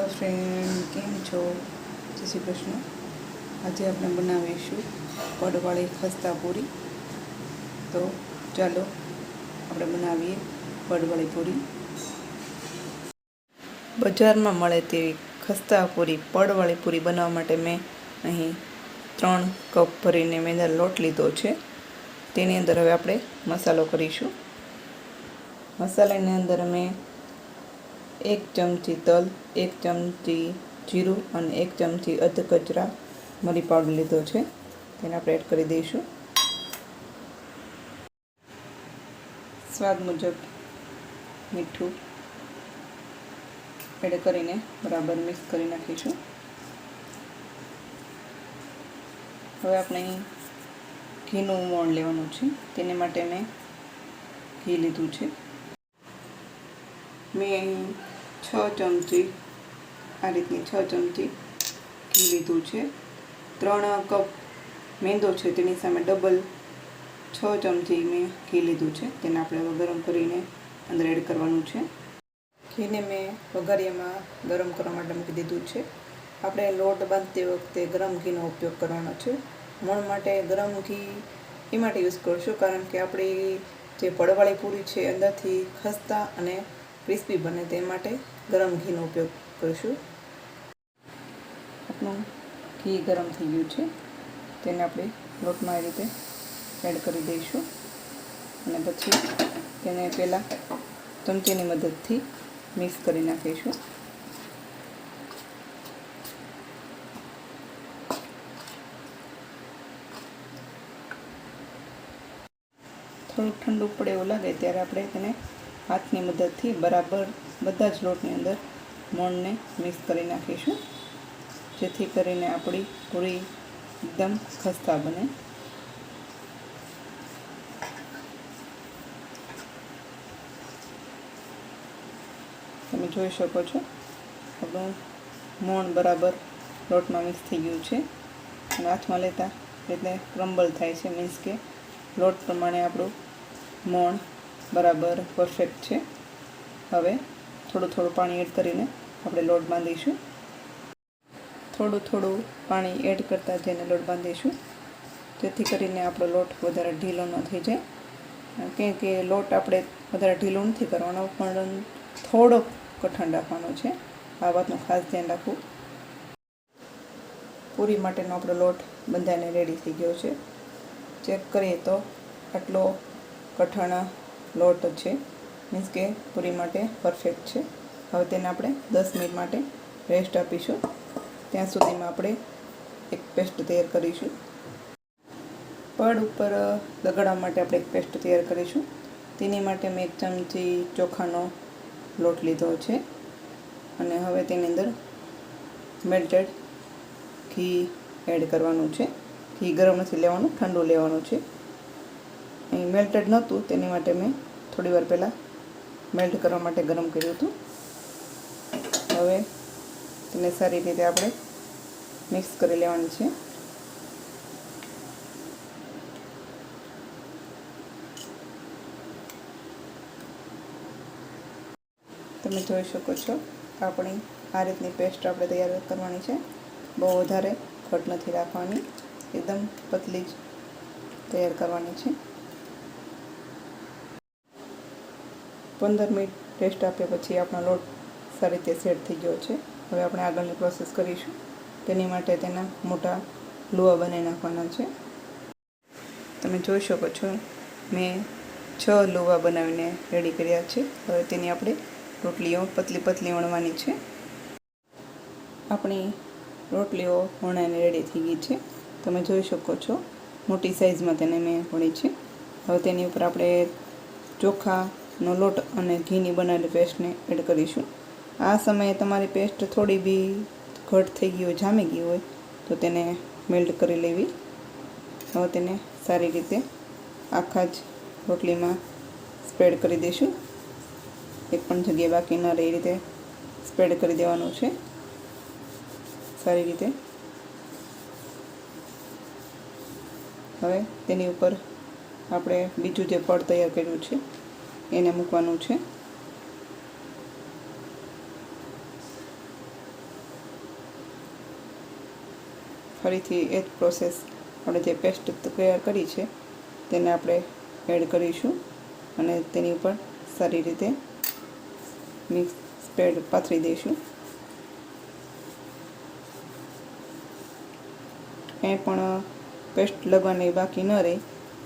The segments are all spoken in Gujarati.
હેલો ફ્રેન્ડ કેમ છો? જય શ્રી કૃષ્ણ. આજે આપણે બનાવીશું પડવાળી ખસ્તા પૂરી તો ચાલો આપણે બનાવીએ પડવાળી પૂરી. બજારમાં મળે તેવી ખસ્તા પૂરી પડવાળી પૂરી બનાવવા માટે મેં અહીં ત્રણ કપ ભરીને મેં લોટ લીધો છે. તેની અંદર હવે આપણે મસાલો કરીશું. મસાલાની અંદર મેં એક ચમચી તલ, એક ચમચી જીરું અને એક ચમચી અધ કચરા મરી પાવડર લીધો છે. તેને આપણે એડ કરી દઈશું. સ્વાદ મુજબ મીઠું એડ કરીને બરાબર મિક્સ કરી નાખીશું. હવે આપણે ઘીનું મોણ લેવાનું છે. તેને માટે મેં ઘી લીધું છે. મેં છ ચમચી, આ રીતની છ ચમચી ઘી લીધું છે. ત્રણ કપ મેંદો છે, તેની સામે ડબલ છ ચમચી મેં ઘી લીધું છે. તેને આપણે હવે ગરમ કરીને અંદર એડ કરવાનું છે. ઘીને મેં વઘારિયામાં ગરમ કરવા માટે મૂકી દીધું છે. આપણે લોટ બાંધતી વખતે ગરમ ઘીનો ઉપયોગ કરવાનો છે. મણ માટે ગરમ ઘી એ માટે યુઝ કરશું, કારણ કે આપણી જે પડવાળી પૂરી છે અંદરથી ખસ્તા અને ક્રિસ્પી બને તે માટે ગરમ ઘીનો ઉપયોગ કરીશું. આપણું ઘી ગરમ થઈ ગયું છે. તેને આપણે લોટમાં એ રીતે એડ કરી દઈશું. અને પછી તેને પહેલાં ચમચીની મદદથી મિક્સ કરી નાખીશું. થોડુંક ઠંડુ પડે એવું લાગે ત્યારે આપણે તેને હાથની મદદથી બરાબર બધા જ લોટની અંદર મોણને મિક્સ કરી નાખીશું, જેથી કરીને આપણી પૂરી એકદમ ખસ્તા બને. તમે જોઈ શકો છો, આપણું મોણ બરાબર લોટમાં મિક્સ થઈ ગયું છે. અને હાથમાં લેતા એટલે ક્રમ્બલ થાય છે, મીન્સ કે લોટ પ્રમાણે આપણું મોણ બરાબર પરફેક્ટ છે. હવે થોડું થોડું પાણી એડ કરીને આપણે લોટ બાંધીશું. થોડું થોડું પાણી એડ કરતાં જઈને લોટ બાંધીશું. જેથી કરીને આપણો લોટ વધારે ઢીલો ન થઈ જાય. કેમ કે લોટ આપણે વધારે ઢીલો નથી કરવાનો, પણ થોડોક કઠણ રાખવાનો છે. આ વાતનું ખાસ ધ્યાન રાખવું. પૂરી માટેનો આપણો લોટ બંધાઈને રેડી થઈ ગયો છે. ચેક કરીએ તો આટલો કઠણ લોટ છે. મીન્સ કે પૂરી માટે પરફેક્ટ છે. હવે તેને આપણે દસ મિનિટ માટે રેસ્ટ આપીશું. ત્યાં સુધીમાં આપણે એક પેસ્ટ તૈયાર કરીશું. પડ ઉપર દગાડવા માટે આપણે એક પેસ્ટ તૈયાર કરીશું. તેની માટે મેં એક ચમચી ચોખાનો લોટ લીધો છે. અને હવે તેની અંદર મેલ્ટેડ ઘી એડ કરવાનું છે. ઘી ગરમ નથી લેવાનું, ઠંડુ લેવાનું છે. અહીં મેલ્ટેડ નહોતું, તેની માટે મેં થોડી વાર પહેલાં મેલ્ટ કરવા માટે ગરમ કર્યું હતું. હવે તેને સારી રીતે આપણે મિક્સ કરી લેવાની છે. તમે જોઈ શકો છો આપણી આ રીતની પેસ્ટ આપણે તૈયાર કરવાની છે. બહુ વધારે ઘટ નથી રાખવાની, એકદમ પતલી જ તૈયાર કરવાની છે. પંદર મિનિટ રેસ્ટ આપ્યા પછી આપણો લોટ સારી રીતે સેટ થઈ ગયો છે. હવે આપણે આગળની પ્રોસેસ કરીશું. તેની માટે તેના મોટા લુવા બનાવી નાખવાના છે. તમે જોઈ શકો છો, મેં છ લુવા બનાવીને રેડી કર્યા છે. હવે તેની આપણે રોટલીઓ પતલી પતલી વણવાની છે. આપણી રોટલીઓ વણાઈને રેડી થઈ ગઈ છે. તમે જોઈ શકો છો, મોટી સાઇઝમાં તેને મેં વણી છે. હવે તેની ઉપર આપણે ચોખાનો લોટ અને ઘીની બનાવેલી પેસ્ટને એડ કરીશું. આ સમયે તમારી પેસ્ટ થોડી બી ઘટ થઈ ગઈ હોય, જામી ગઈ હોય, તો તેને મેલ્ટ કરી લેવી. હવે તેને સારી રીતે આખા જ રોટલીમાં સ્પ્રેડ કરી દઈશું. એક પણ જગ્યાએ બાકી ન રહે, એ રીતે સ્પ્રેડ કરી દેવાનું છે. સારી રીતે. હવે તેની ઉપર આપણે બીજું જે પડ તૈયાર કર્યું છે એને મૂકવાનું છે. ફરીથી એ જ પ્રોસેસ આપણે જે પેસ્ટ તૈયાર કરી છે, તેને આપણે એડ કરીશું અને તેની ઉપર સારી રીતે મિક્સ સ્પ્રેડ પાથરી દઈશું. એ પણ પેસ્ટ લગાવવાની બાકી ન રહે,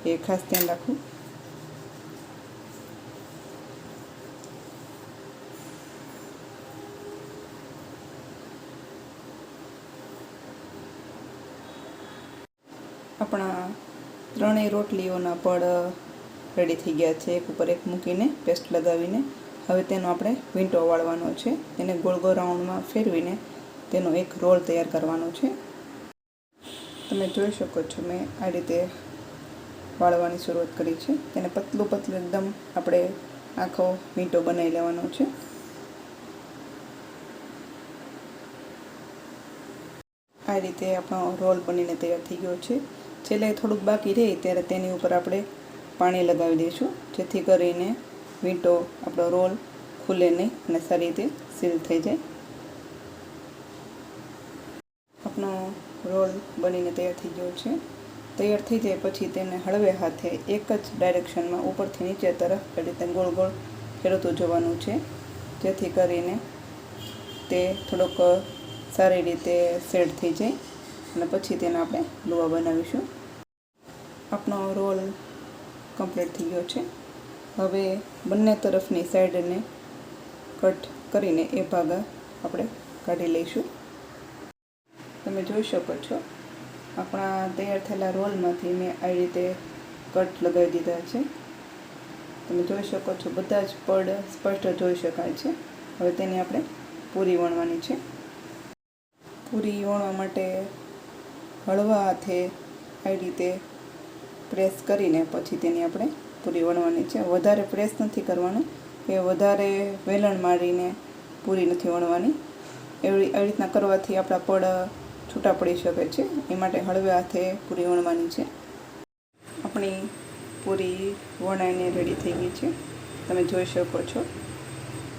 એ ખાસ ધ્યાન રાખવું. આપણા ત્રણેય રોટલીઓના પડ રેડી થઈ ગયા છે. એક ઉપર એક મૂકીને પેસ્ટ લગાવીને. હવે તેનો આપણે વીંટો વાળવાનો છે. તેને ગોળ ગોળ રાઉન્ડમાં ફેરવીને તેનો એક રોલ તૈયાર કરવાનો છે. તમે જોઈ શકો છો, મેં આ રીતે વાળવાની શરૂઆત કરી છે. તેને પતલું પતલું એકદમ આપણે આખો વીંટો બનાવી લેવાનો છે. આ રીતે આપણો રોલ બનીને તૈયાર થઈ ગયો છે. છેલ્લે થોડુંક બાકી રહે ત્યારે તેની ઉપર આપણે પાણી લગાવી દઈશું. જેથી કરીને વીંટો, આપણો રોલ ખુલે નહીં અને સારી રીતે સીલ થઈ જાય. આપણો રોલ બનીને તૈયાર થઈ ગયો છે. તૈયાર થઈ જાય પછી તેને હળવે હાથે એક જ ડાયરેક્શનમાં ઉપરથી નીચે તરફ એ રીતે ગોળ ગોળ ફેરવતું જવાનું છે. જેથી કરીને તે થોડોક સારી રીતે સેટ થઈ જાય. અને પછી તેના આપણે લોવા બનાવીશું. આપણો રોલ કમ્પ્લીટ થઈ ગયો છે. હવે બંને તરફની સાઈડને કટ કરીને એ ભાગ આપણે કાઢી લઈશું. તમે જોઈ શકો છો, આપણા તૈયાર થયેલા રોલમાંથી મેં આવી રીતે કટ લગાવી દીધા છે. તમે જોઈ શકો છો, બધા જ પડ સ્પષ્ટ જોઈ શકાય છે. હવે તેની આપણે પૂરી વણવાની છે. પૂરી વણવા માટે હળવા હાથે આવી રીતે પ્રેસ કરીને પછી તેની આપણે પૂરી વણવાની છે. વધારે પ્રેસ નથી કરવાનું. કે વધારે વેલણ મારીને પૂરી નથી વણવાની. એવી, આવી રીતના કરવાથી આપણા પડ છૂટા પડી શકે છે. એ માટે હળવે હાથે પૂરી વણવાની છે. આપણી પૂરી વણાઈને રેડી થઈ ગઈ છે. તમે જોઈ શકો છો.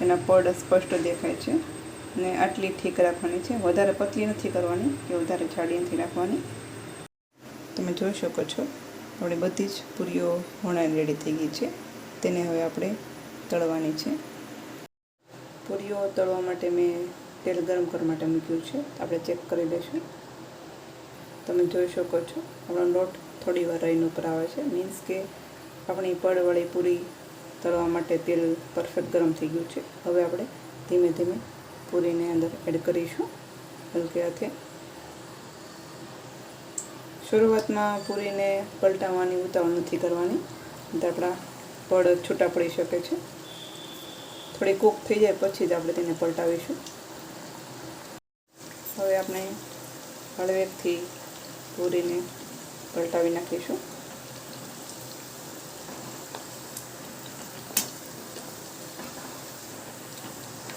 એના પડ સ્પષ્ટ દેખાય છે. ને આટલી ઠીક રાખવાની છે. વધારે પતલી નથી કરવાની કે વધારે જાડી નથી રાખવાની. તમે જોઈ શકો છો, આપણી બધી જ પૂરીઓ વણાઈને રેડી થઈ ગઈ છે. તેને હવે આપણે તળવાની છે. પૂરીઓ તળવા માટે મેં તેલ ગરમ કરવા માટે મૂક્યું છે. આપણે ચેક કરી લઈશું. તમે જોઈ શકો છો, આપણો લોટ થોડી વાર રહીને ઉપર આવે છે. મીન્સ કે આપણી પડવાળી પૂરી તળવા માટે તેલ પરફેક્ટ ગરમ થઈ ગયું છે. હવે આપણે ધીમે ધીમે પૂરીને અંદર એડ કરીશું હલકે શરૂઆતમાં પૂરીને પલટાવવાની ઉતાવળ નથી કરવાની આપણા પડ છૂટા પડી શકે છે થોડી કૂક થઈ જાય પછી જ આપણે તેને પલટાવીશું હવે આપણે હળવેકથી પૂરીને પલટાવી નાખીશું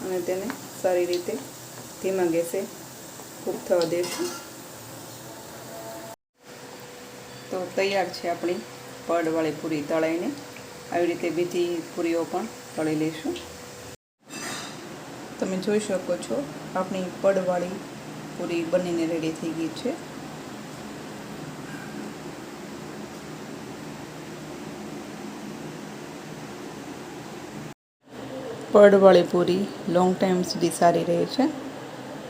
અને તેને સારી રીતે ધીમા ગેસે કૂક થવા દઈશું તો તૈયાર છે આપણી પડવાળી પૂરી તળાઈને. આવી રીતે બીજી પૂરીઓ પણ તળી લઈશું. તમે જોઈ શકો છો, આપણી પડવાળી પૂરી બનીને રેડી થઈ ગઈ છે. પડવાળી પૂરી લોંગ ટાઈમ સુધી સારી રહે છે.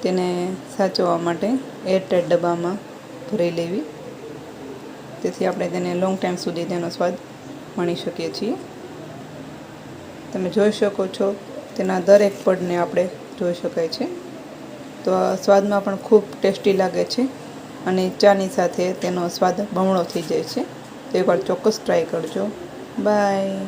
તેને સાચવવા માટે એરટાઈટ ડબ્બામાં ભરી લેવી. તેથી આપણે તેને લોંગ ટાઈમ સુધી તેનો સ્વાદ માણી શકીએ છીએ. તમે જોઈ શકો છો, તેના દરેક પડને આપણે જોઈ શકાય છે. તો સ્વાદમાં પણ ખૂબ ટેસ્ટી લાગે છે અને ચાની સાથે તેનો સ્વાદ બમણો થઈ જાય છે. તો એકવાર ચોક્કસ ટ્રાય કરજો. બાય